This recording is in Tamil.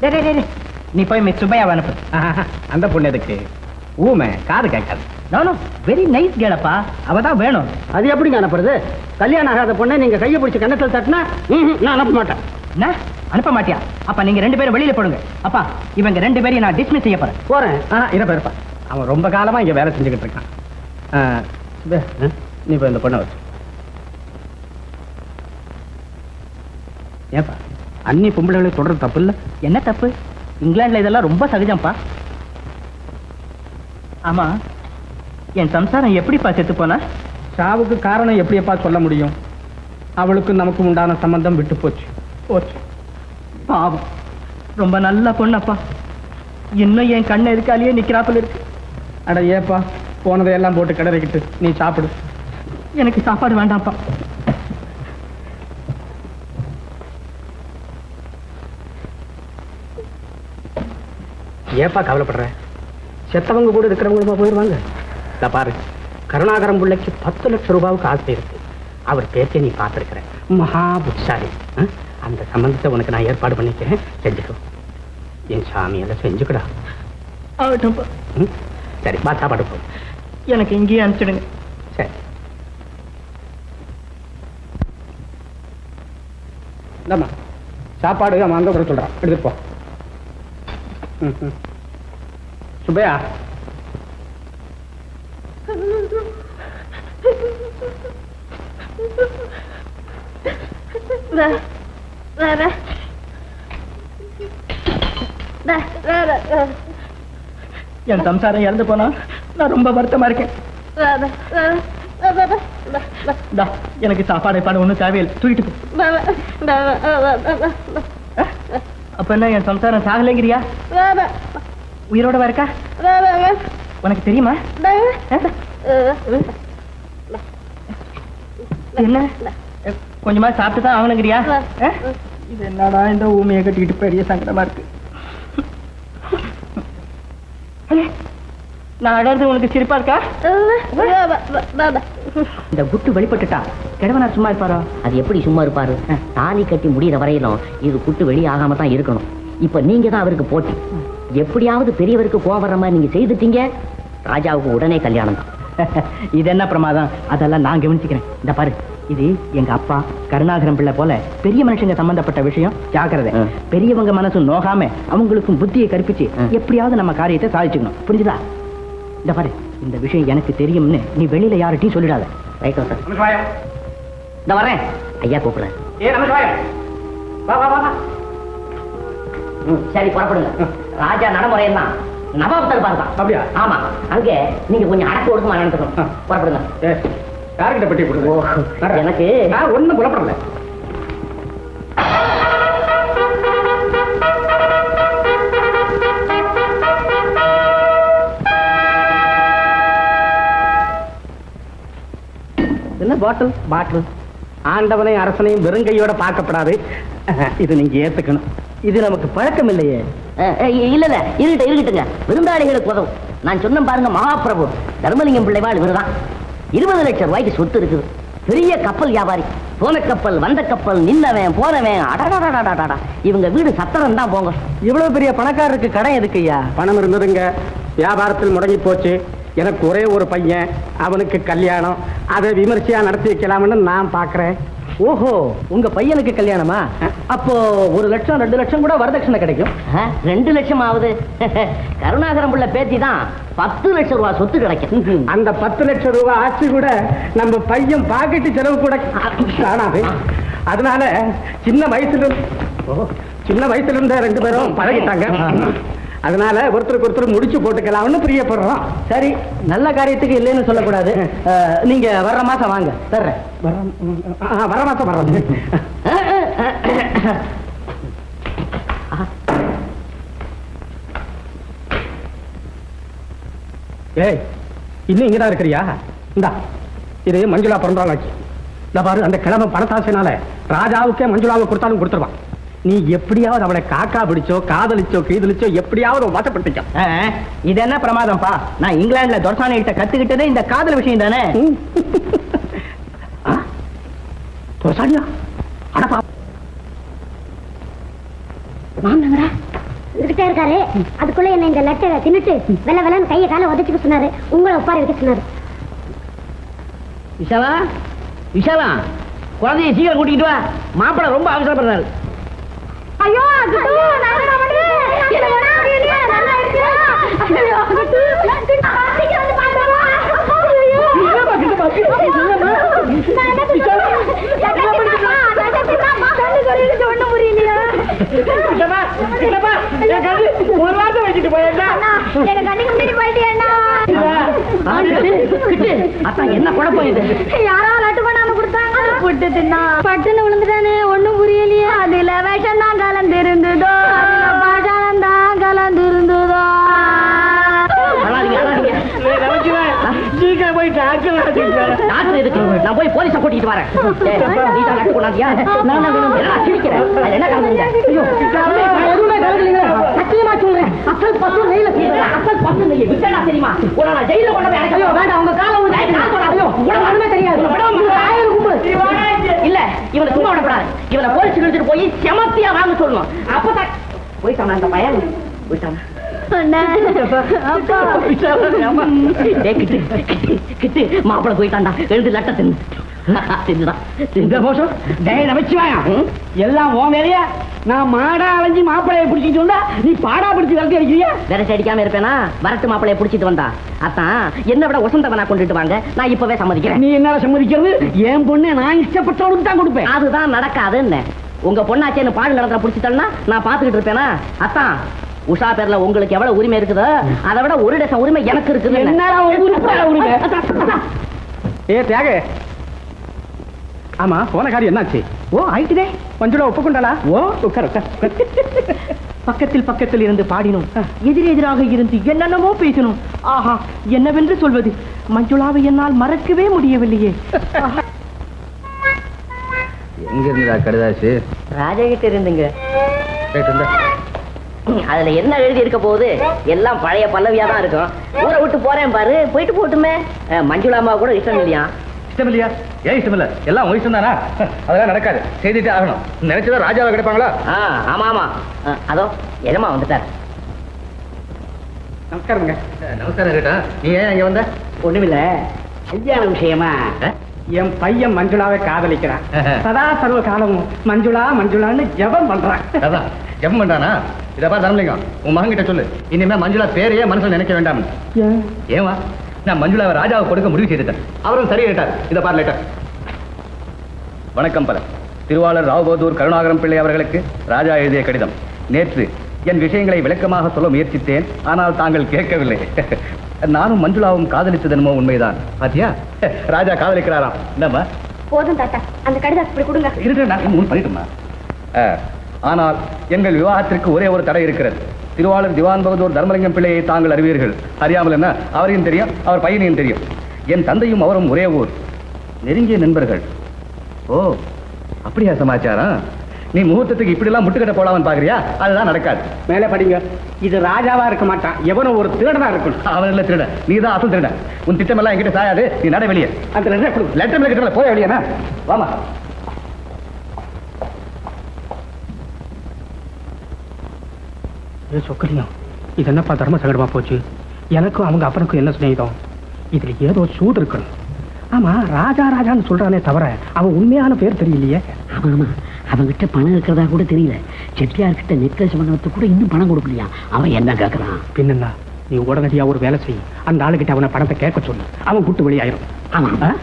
டேய், டேய். நீ போய் மிஸ் சுப்பையாவை அனுப்பு. அந்த பொண்ணு எதுக்கு? ஊமை காது கேட்காது. நானோ வெரி நைஸ் கேளப்பா அவ தான் வேணும். அது எப்படிங்க அனுப்புறது? கல்யாணம் ஆகாத பொண்ணை நீங்க கையை பிடிச்சி கண்ணத்தில் தட்டினா நான் அனுப்ப மாட்டேன். என்ன? அனுப்ப மாட்டியா? அப்ப நீங்க ரெண்டு பேரும் வெளியில போடுங்க. அப்பா இவங்க ரெண்டு பேரையும் நான் டிஸ்மிஸ் செய்ய போறேன். போறேன். ஆ இருப்பா இருப்பா. அவன் ரொம்ப காலமா இங்க வேலை செஞ்சுக்கிட்டு இருக்கான். நீ போய் இந்த பொண்ணை வச்சு. ஏப்பா அன்னி பொம்பளைகளை தொடர்றது தப்பு இல்ல என்ன தப்பு? இங்கிலாந்துல இதெல்லாம் ரொம்ப சகஜம்ப்பா. ஆமா என் சம்சாரம் எப்படிப்பா செத்து போனா சாவுக்கு காரணம் எப்படியப்பா சொல்ல முடியும்? அவளுக்கும் நமக்கும் உண்டான சம்பந்தம் விட்டு போச்சு. போச்சு. பாவம். ரொம்ப நல்ல பொண்ணப்பா. இன்னும் என் கண்ணை இருக்காலேயே நிக்கிறாப்புல இருக்கு. அட ஏப்பா போனதையெல்லாம் போட்டு கிடறிக்கிட்டு நீ சாப்பிடு. எனக்கு சாப்பாடு வேண்டாம்ப்பா. ஏப்பா கவலைப்படுற? செத்தவங்க கூட இருக்கிறவங்களுமா போயிடுவாங்க இத பாரு கருணாகரம் பிள்ளைக்கு பத்து லட்சம் ரூபாவுக்கு ஆசை இருக்கு. அவர் பேச்சை நீ பார்த்துருக்கிற. மகா புட்சாரி? அந்த சம்பந்தத்தை உனக்கு நான் ஏற்பாடு பண்ணிக்கிறேன். செஞ்சுக்கோ. என் சாமியெல்லாம் செஞ்சுக்கடா. ஆகட்டும்ப்பா ம்? சரி பா சாப்பாடு போ. எனக்கு இங்கேயே அனுப்பிச்சிடுங்க. சரி. இந்தாம்மா சாப்பாடு அவன் அங்கே கூட சொல்கிறான் எடுத்துட்டு போ. ம் ம். சுப்பையா என் சம்சாரம் இறந்து போனா நான் ரொம்ப வருத்தமா இருக்கேன் எனக்கு சாப்பாடு பாடு ஒன்றும் தேவையில்லை தூக்கிட்டு போ அப்ப என்ன என் சம்சாரம் சாகலைங்கிறியா உயிரோட இருக்கா? உனக்கு தெரியுமா? என்ன? கொஞ்சமா சாப்பிட்டு தான் ஆகணுங்கிறியா? இது என்னடா இந்த ஊமையை கட்டிக்கிட்டு பெரிய சங்கடமா இருக்கு? நான் அடர்ந்து உனக்கு சிரிப்பா இருக்கா? இந்த குட்டு வெளிப்பட்டுட்டா. கிழவனா சும்மா இருப்பாரோ? அது எப்படி சும்மா இருப்பாரு? தாலி கட்டி முடியிற வரையிலும் இது குட்டு வெளியாகாம தான் இருக்கணும். இப்ப நீங்க தான் அவருக்கு போட்டி. எப்படியாவது பெரியவருக்கு கோவம் வர்ற மாதிரி நீங்க செய்துட்டீங்க. ராஜாவுக்கு உடனே கல்யாணம் தான். இது என்ன பிரமாதம்? அதெல்லாம் நான் கவனிச்சுக்கிறேன். இந்த பாரு இது எங்க அப்பா கருணாகரம் பிள்ளை போல பெரிய மனுஷங்க சம்பந்தப்பட்ட விஷயம். ஜாக்கிரதை. பெரியவங்க மனசு நோகாம அவங்களுக்கும் புத்தியை கற்பிச்சு. எப்படியாவது நம்ம காரியத்தை சாதிச்சுக்கணும். புரிஞ்சுதா? இந்த பாரு இந்த விஷயம் எனக்கு தெரியும்னு நீ வெளியில யார்கிட்டயும் சொல்லிடாத. ரைட்டோ சார் இந்த வரேன். ஐயா கூப்பிடுறேன். சரி புறப்படுங்க. ராஜா நடைமுறையம் தான். நவாப் தர்பார் தான் அப்படியா? ஆமா. அங்கே நீங்க கொஞ்சம் அடக்க ஒடுக்கமா. நடந்துக்கணும். புறப்படுங்க. ஏ யார்கிட்ட பெட்டி கொடுங்க? எனக்கு நான் ஒண்ணும் புலப்படல. என்ன பாட்டில்? பாட்டில். ஆண்டவனையும் அரசனையும் வெறுங்கையோட பார்க்கப்படாது. இது நீங்க ஏத்துக்கணும். இது நமக்கு பழக்கம் இல்லையே இல்ல இல்ல இருக்கட்டும் இருக்கட்டுங்க. விருந்தாளிகளுக்கு உதவும். நான் சொன்ன பாருங்க மகாபிரபு. தர்மலிங்கம் பிள்ளைவாள் இவருதான். இருபது லட்சம் ரூபாய்க்கு சொத்து இருக்குது. பெரிய கப்பல் வியாபாரி. போன கப்பல் வந்த கப்பல் நின்னவன் போனவன் அடடாடாடாடாடா இவங்க வீடு சத்திரம் தான் போங்க இவ்வளவு பெரிய பணக்காரருக்கு கடன் எதுக்கு ஐயா பணம் இருந்ததுங்க வியாபாரத்தில் முடங்கி போச்சு எனக்கு ஒரே ஒரு பையன் அவனுக்கு கல்யாணம் அதை விமர்சையா நடத்தி வைக்கலாம்னு நான் பாக்குறேன் ஓஹோ உங்க பையனுக்கு கல்யாணமா? அப்போ ஒரு லட்சம் ரெண்டு லட்சம் கூட வரதட்சணை கிடைக்கும். ரெண்டு லட்சம் ஆகுது. கருணாகரம் பிள்ளை பேத்தி தான் பத்து லட்சம் ரூபாய் சொத்து கிடைக்கும். அந்த பத்து லட்சம் ரூபாய் ஆச்சு கூட நம்ம பையன் பாக்கெட்டு செலவு கூட காணாது அதனால சின்ன வயசுல சின்ன வயசுல இருந்த ரெண்டு பேரும் பழகிட்டாங்க. அதனால ஒருத்தருக்கு ஒருத்தர் முடிச்சு போட்டுக்கலாம்னு பிரியப்படுறோம். சரி நல்ல காரியத்துக்கு இல்லைன்னு சொல்லக்கூடாது. நீங்க வர்ற மாசம் வாங்க. தர்றேன். வர வர மாசம் வர்றோம். ஏய் இன்னும் இங்கதான் இருக்கிறியா? இந்தா இது மஞ்சுளா பிறந்தாள் ஆச்சு. இந்த பாரு அந்த கிழமை பணத்தாசைனால ராஜாவுக்கே மஞ்சுளாவை கொடுத்தாலும் கொடுத்துருவான். நீ எப்படியாவது அவளை காக்கா பிடிச்சோ காதலிச்சோ கீதலிச்சோ எப்படியாவது வசப்படுத்திக்க இது என்ன பிரமாதம்ப்பா? நான் இங்கிலாந்துல தொரசானி கிட்ட கத்துக்கிட்டதே இந்த காதல் விஷயம் தானே? துரசானியா? அடப்பா மாமனங்கடா வந்துகிட்டே இருக்காரு. அதுக்குள்ள என்ன இந்த லெட்டரை தின்னுட்டு வெள்ள வெள்ளன்னு கையை காலை உதச்சிக்க சொன்னாரு. உங்களை உட்கார வைக்க சொன்னாரு. விஷாலா விஷாலா குழந்தைய சீக்கிரம் கூட்டிக்கிட்டு வா. மாப்பிள்ளை ரொம்ப அவசரப்படுறாரு. ஐயோ ஒரு வார்த்தை வச்சுட்டு போயிருந்தா முன்னாடி என்ன குழப்பம் இது? யாரோ புட்டு தின்னா பட்டுன்னு விழுந்துட்டானே ஒண்ணும் புரியலையே அதுல விஷம் தான் கலந்திருந்ததோ பாஷாணம் தான் கலந்திருந்ததோ அழாதீங்க, அழாதீங்க. சீக்கிரம் போய் டாக்டர் டாக்டர் எதுக்கு? நான் போய் போலீஸை கூட்டிட்டு வரேன் நீ தான் நட்டு கொண்டாந்தியா? நான் தான் கொண்டு வந்தேன். என்னடா சிரிக்கிற? அதுல என்ன கலந்தீங்க? ஐயோ, நான் எதுவுமே கலக்கலைங்க. சத்தியமா சொல்றேன். அசல் பசு நெய்ல செய்யறேன். அசல் பசு நெய். விட்டேனா தெரியுமா? உன்னை நான் ஜெயில்ல கொண்டு போய் அடைக்க- ஐயோ, வேண்டாம், உங்க காலை உங்க கையை கால் தொடாத. ஐயோ, உனக்கு ஒண்ணுமே தெரியாது. உன்னை விட உங்க ஆயிரம் கும்பிடு. இல்ல இவனை சும்மா விடக்கூடாது. இவனை போலீஸ் இழுத்துட்டு போய் செமத்தியா வாங்க சொல்லணும். அப்பதான் போயிட்டானா அந்த பையன்? போயிட்டானா? மாப்பிளை போயிட்டான்டா. எழுந்து லட்ட தின்னு. தின்னுதான் இந்த போஷம் டேய் நமச்சிவாயா எல்லாம் உன் வேலையா? நான் மாடா அலைஞ்சு மாப்பிளைய பிடிச்சிட்டு வந்தா நீ பாடா பிடிச்சி விளக்கு அடிக்கிறியா? விரட்டி அடிக்காம இருப்பேனா? வரட்டு மாப்பிளைய புடிச்சிட்டு வந்தா. அத்தான் என்ன விட வசந்தவனா கொண்டுட்டு வாங்க. நான் இப்பவே சம்மதிக்கிறேன். நீ என்னால சம்மதிக்கிறது? என் பொண்ணு நான் இஷ்டப்பட்டவனுக்கு தான் கொடுப்பேன். அதுதான் நடக்காதுன்னு. உங்க பொண்ணாச்சேன்னு பாடு நடந்த புடிச்சிட்டேன்னா நான் பாத்துக்கிட்டு இருப்பேனா? அத்தான் உஷா பேர்ல உங்களுக்கு எவ்வளவு உரிமை இருக்குதோ அதை விட ஒரு டசன் உரிமை எனக்கு இருக்குது? ஏ தியாக ஆமா போன காரியம் என்னாச்சு? ஓ ஆயிட்டுதே. மஞ்சுளா ஒப்புக்கொண்டாளா? ஓ உட்கார் உட்கார். பக்கத்தில் பக்கத்தில் இருந்து பாடினோம். எதிர் எதிராக இருந்து என்னென்னமோ பேசினோம். ஆஹா என்னவென்று சொல்வது? மஞ்சுளாவை என்னால் மறக்கவே முடியவில்லையே. எங்க இருந்ததா கடுதாசு? ராஜா கிட்ட இருந்துங்க. இருந்தா அதுல என்ன எழுதி இருக்க போகுது? எல்லாம் பழைய பல்லவியா தான் இருக்கும். ஊரை விட்டு போறேன் பாரு. போயிட்டு போட்டுமே. அஹ், மஞ்சுளா அம்மா கூட இஷ்டம் இல்லையா? இஷ்டம் இல்லையா ஏன் இஷ்டம் இல்ல எல்லாம் இஷ்டம் தானா? அதெல்லாம் நடக்காது. செய்துட்டே ஆகணும். நினைச்சதா ராஜாவை கிடைப்பாங்களா? ஆமா ஆமா. அதோ எஜமா வந்துட்டார் நமஸ்காரங்க நமஸ்காரம் கேட்டா நீ ஏன் இங்க வந்த? ஒண்ணுமில்ல. கல்யாண விஷயமா? என் பையன் மஞ்சுளாவை காதலிக்கிறான். சதா சர்வ காலமும் மஞ்சுளா மஞ்சுளான்னு ஜெபம் பண்றான். அதான் ஜெபம் பண்றானா? இதை பாரு தரமலிங்கம் உன் மகன் கிட்ட சொல்லு. இனிமே மஞ்சுளா பேரையே மனசுல நினைக்க வேண்டாம் ஏன்? நான் மஞ்சுளாவை ராஜாவை கொடுக்க முடிவு செய்துட்டேன். அவரும் சரி கேட்டார் இதை பாரு லேட்டர் வணக்கம் பல திருவாளர் ராவ்பகதூர் கருணாகரம் பிள்ளை அவர்களுக்கு ராஜா எழுதிய கடிதம். நேற்று என் விஷயங்களை விளக்கமாக சொல்ல முயற்சித்தேன். ஆனால் தாங்கள் கேட்கவில்லை. நானும் மஞ்சுளாவும் காதலித்தது என்னமோ உண்மைதான். பாத்தியா? ராஜா காதலிக்கிறாராம். என்னம்மா போதும் தாத்தா. அந்த கடிதம் இப்படி கொடுங்க. இருக்கிற நான் மூணு பண்ணிட்டுமா? ஆனால் எங்கள் விவாகத்திற்கு ஒரே ஒரு தடை இருக்கிறது. திருவாளர் திவான் பகதூர் தர்மலிங்கம் பிள்ளையை தாங்கள் அறிவீர்கள். அறியாமல் என்ன? அவரையும் தெரியும் அவர் பையனையும் தெரியும். என் தந்தையும் அவரும் ஒரே ஊர். நெருங்கிய நண்பர்கள். ஓ அப்படியா சமாச்சாரம்? நீ முகூர்த்தத்துக்கு இப்படிலாம் முட்டுக்கட்ட போடாமல் பாக்குறியா? அதுதான் நடக்காது. மேலே படிங்க. இது ராஜாவா இருக்க மாட்டான். எவனோ ஒரு திருடனா இருக்கணும். அவன் இல்ல திருட நீ தான் அசல் திருட உன் திட்டமெல்லாம் என்கிட்ட சாயாது. நீ நட வெளியே. அந்த லெட்டரை லெட்டர் போய வெளியே வாமா. ஏ சொக்கலியம் இது என்னப்பா தர்ம சங்கடமா போச்சு? எனக்கும் அவங்க அப்பனுக்கும் என்ன சிநேகிதம்? இதுல ஏதோ சூடு இருக்கணும். ஆமா ராஜா ராஜான்னு சொல்றானே தவிர அவன் உண்மையான பேர் தெரியலையே. ஆமா ஆமா. அவன்கிட்ட பணம் இருக்கிறதா கூட தெரியல. செட்டியார் கிட்ட நெக்லஸ் பண்ணத்துக்கு கூட இன்னும் பணம் கொடுக்கலையா? அவன் என்ன கேட்கறான் பின்னா நீ உடனடியா ஒரு வேலை செய். அந்த ஆளுகிட்ட அவனை பணத்தை கேட்க சொல்லு. அவன் கூட்டு வெளியாயிரும். ஆமா. ஆ?